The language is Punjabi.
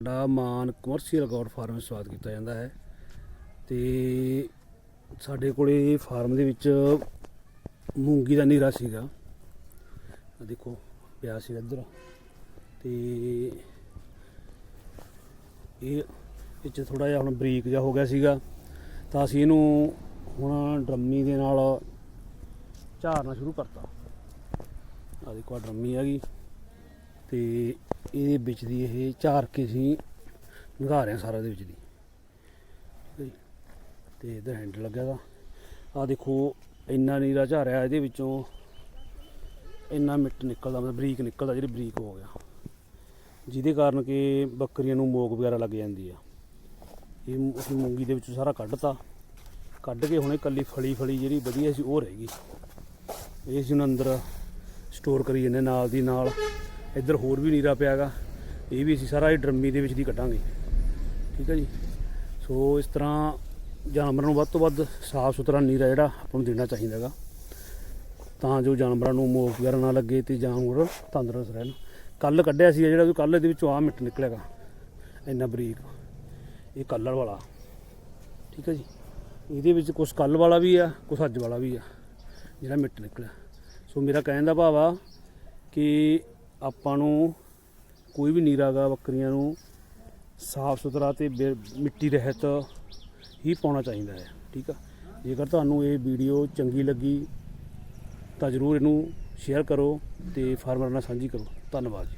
ਸਾਡਾ ਮਾਨ ਕਮਰਸ਼ੀਅਲ ਗੌਡ ਫਾਰਮ ਵਿੱਚ ਸਵਾਗਤ ਕੀਤਾ ਜਾਂਦਾ ਹੈ ਤੇ ਸਾਡੇ ਕੋਲੇ ਫਾਰਮ ਦੇ ਵਿੱਚ ਮੂੰਗੀ ਦਾ ਨੀਰਾ ਸੀਗਾ। ਆਹ ਦੇਖੋ, ਪਿਆ ਸੀ ਇੱਧਰ। ਤੇ ਇਹ ਵਿੱਚ ਥੋੜਾ ਜਿਹਾ ਹੁਣ ਬਰੀਕ ਜਿਹਾ ਹੋ ਗਿਆ ਸੀਗਾ। ਤਾਂ ਅਸੀਂ ਇਹਨੂੰ ਹੁਣ ਡਰਮੀ ਦੇ ਨਾਲ ਝਾਰਨਾ ਸ਼ੁਰੂ ਕਰਤਾ। ਆ ਦੇਖੋ, ਆਹ ਡਰਮੀ ਹੈਗੀ। ਤੇ ਇਹਦੇ ਵਿੱਚ ਦੀ ਇਹ ਝਾਰ ਕੇ ਅਸੀਂ ਨਿਗਾਹ ਰਹੇ ਹਾਂ ਸਾਰਾ ਦੇ ਵਿੱਚ ਦੀ। ਠੀਕ ਤੇ ਇਹਦਾ ਹੈਂਡਲ ਲੱਗਿਆ ਦਾ ਆ ਦੇਖੋ, ਇੰਨਾ ਨੀਰਾ ਝਾਰਿਆ ਇਹਦੇ ਵਿੱਚੋਂ। ਇੰਨਾ ਮਿੱਟ ਨਿਕਲਦਾ, ਮਤਲਬ ਬਰੀਕ ਨਿਕਲਦਾ, ਜਿਹੜੀ ਬਰੀਕ ਹੋ ਗਿਆ। ਜਿਹਦੇ ਕਾਰਨ ਕਿ ਬੱਕਰੀਆਂ ਨੂੰ ਮੋਗ ਵਗੈਰਾ ਲੱਗ ਜਾਂਦੀ ਆ। ਇਹ ਅਸੀਂ ਮੂੰਗੀ ਦੇ ਵਿੱਚੋਂ ਸਾਰਾ ਕੱਢਤਾ। ਕੱਢ ਕੇ ਹੁਣੇ ਕੱਲੀ ਫਲੀ ਫਲੀ ਜਿਹੜੀ ਵਧੀਆ ਸੀ, ਉਹ ਰਹਿ ਗਈ। ਇਹ ਸੀ ਹੁਣ ਅੰਦਰ ਸਟੋਰ ਕਰੀ ਜਾਂਦੇ ਨਾਲ ਦੀ ਨਾਲ। ਇੱਧਰ ਹੋਰ ਵੀ ਨੀਰਾ ਪਿਆਗਾ। ਇਹ ਵੀ ਅਸੀਂ ਸਾਰਾ ਇਹ ਡਰਮੀ ਦੇ ਵਿੱਚ ਦੀ ਕੱਢਾਂਗੇ। ਠੀਕ ਹੈ ਜੀ? ਸੋ ਇਸ ਤਰ੍ਹਾਂ ਜਾਨਵਰਾਂ ਨੂੰ ਵੱਧ ਤੋਂ ਵੱਧ ਸਾਫ਼ ਸੁਥਰਾ ਨੀਰਾ ਜਿਹੜਾ ਆਪਾਂ ਨੂੰ ਦੇਣਾ ਚਾਹੀਦਾ ਹੈਗਾ। ਤਾਂ ਜੋ ਜਾਨਵਰਾਂ ਨੂੰ ਮੋਹ ਵਗੈਰਾ ਨਾ ਲੱਗੇ ਤੇ ਜਾਨਵਰ ਤੰਦਰੁਸਤ ਰਹਿਣ। ਕੱਲ ਕੱਢਿਆ ਸੀ ਜਿਹੜਾ, ਕੱਲ ਇਹਦੇ ਵਿੱਚੋਂ ਆ ਮਿੱਟ ਨਿਕਲੇਗਾ ਇੰਨਾ ਬਰੀਕ। ਇਹ ਕਲਰ ਵਾਲਾ। ਠੀਕ ਹੈ ਜੀ? ਇਹਦੇ ਵਿੱਚ ਕੁਝ ਕੱਲ ਵਾਲਾ ਵੀ ਆ ਕੁਝ ਅੱਜ ਵਾਲਾ ਵੀ ਆ। ਜਿਹੜਾ ਮਿੱਟ ਨਿਕਲਿਆ। ਸੋ ਮੇਰਾ ਕਹਿਣ ਦਾ ਭਾਵ ਆ ਕਿ ਆਪਾਂ ਨੂੰ ਕੋਈ ਵੀ ਨੀਰਾਗਾ ਬੱਕਰੀਆਂ ਨੂੰ ਸਾਫ਼ ਸੁਥਰਾ ਤੇ ਬੇ- ਮਿੱਟੀ ਰਹਿਤ ਹੀ ਪਾਉਣਾ ਚਾਹੀਦਾ ਹੈ, ਠੀਕ ਆ? ਜੇਕਰ ਤੁਹਾਨੂੰ ਇਹ ਵੀਡੀਓ ਚੰਗੀ ਲੱਗੀ ਤਾਂ ਜ਼ਰੂਰ ਇਹਨੂੰ ਸ਼ੇਅਰ ਕਰੋ ਤੇ ਫਾਰਮਰ ਨਾਲ ਸਾਂਝੀ ਕਰੋ। ਧੰਨਵਾਦ ਜੀ।